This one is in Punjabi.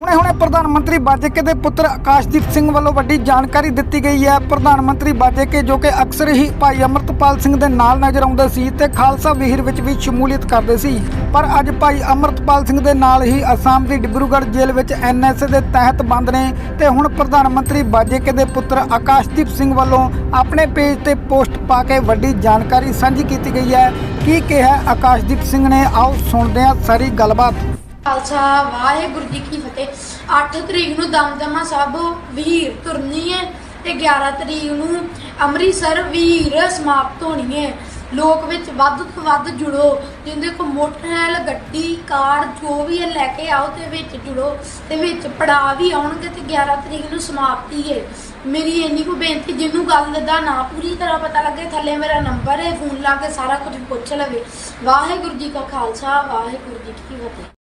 ਹੁਣੇ ਹੁਣੇ ਪ੍ਰਧਾਨ ਮੰਤਰੀ ਬਾਜੇਕੇ ਦੇ ਪੁੱਤਰ ਆਕਾਸ਼ਦੀਪ ਸਿੰਘ ਵੱਲੋਂ ਵੱਡੀ ਜਾਣਕਾਰੀ ਦਿੱਤੀ ਗਈ ਹੈ। ਪ੍ਰਧਾਨ ਮੰਤਰੀ ਬਾਜੇਕੇ ਜੋ ਕਿ ਅਕਸਰ ਹੀ ਭਾਈ ਅਮਰਤਪਾਲ ਸਿੰਘ ਦੇ ਨਾਲ ਨਜ਼ਰ ਆਉਂਦੇ ਸੀ ਤੇ ਖਾਲਸਾ ਵਿਹੀਰ ਵਿੱਚ ਵੀ ਸ਼ਮੂਲੀਅਤ ਕਰਦੇ ਸੀ। ਪਰ ਅੱਜ ਭਾਈ ਅਮਰਤਪਾਲ ਸਿੰਘ ਦੇ ਨਾਲ ਹੀ ਅਸਾਮ ਦੀ ਡਿਬਰੂਗੜ੍ਹ ਜੇਲ੍ਹ ਵਿੱਚ ਐਨਐਸਏ ਦੇ ਤਹਿਤ ਬੰਦ ਨੇ ਤੇ ਹੁਣ ਪ੍ਰਧਾਨ ਮੰਤਰੀ ਬਾਜੇਕੇ ਦੇ ਪੁੱਤਰ ਆਕਾਸ਼ਦੀਪ ਸਿੰਘ ਵੱਲੋਂ ਆਪਣੇ ਪੇਜ ਤੇ ਪੋਸਟ ਪਾ ਕੇ ਵੱਡੀ ਜਾਣਕਾਰੀ ਸਾਂਝੀ ਕੀਤੀ ਗਈ ਹੈ। ਕੀ ਕਿਹਾ ਆਕਾਸ਼ਦੀਪ ਸਿੰਘ ਨੇ? ਆਓ ਸੁਣਦੇ ਹਾਂ ਸਾਰੀ ਗੱਲਬਾਤ। ਖਾਲਸਾ, ਵਾਹਿਗੁਰੂ ਜੀ ਕੀ ਫਤਿਹ। 8 ਤਰੀਕ ਨੂੰ ਦਮਦਮਾ ਸਾਹਿਬ ਵੀਰ ਤੁਰਨੀ ਹੈ ਤੇ 11 ਤਰੀਕ ਨੂੰ ਅੰਮ੍ਰਿਤਸਰ ਵੀਰ ਸਮਾਪਤ ਹੋਣੀ ਹੈ ਲੋਕ ਵਿੱਚ ਵੱਧ ਤੋਂ ਵੱਧ ਜੁੜੋ। ਜਿੰਦੇ ਕੋ ਮੋਟਰਸਾਈਕਲ, ਗੱਡੀ, ਕਾਰ ਜੋ ਵੀ ਹੈ ਲੈ ਕੇ ਆਓ ਤੇ ਵਿੱਚ ਜੁੜੋ। ਤੇ ਵਿੱਚ ਪੜਾ ਵੀ ਆਉਣਗੇ ਤੇ 11 ਤਰੀਕ ਨੂੰ ਸਮਾਪਤੀ ਹੈ ਮੇਰੀ ਇੰਨੀ ਕੋ ਬੇਨਤੀ, ਜਿਹਨੂੰ ਗੱਲ ਦਾ ਨਾ ਪੂਰੀ ਤਰ੍ਹਾਂ ਪਤਾ ਲੱਗੇ, ਥੱਲੇ ਮੇਰਾ ਨੰਬਰ ਹੈ ਫੋਨ ਲਾ ਕੇ ਸਾਰਾ ਕੁਝ ਪੁੱਛ ਲਵੇ। ਵਾਹਿਗੁਰੂ ਜੀ ਕਾ ਖਾਲਸਾ, ਵਾਹਿਗੁਰੂ ਜੀ ਕੀ ਫਤਿਹ।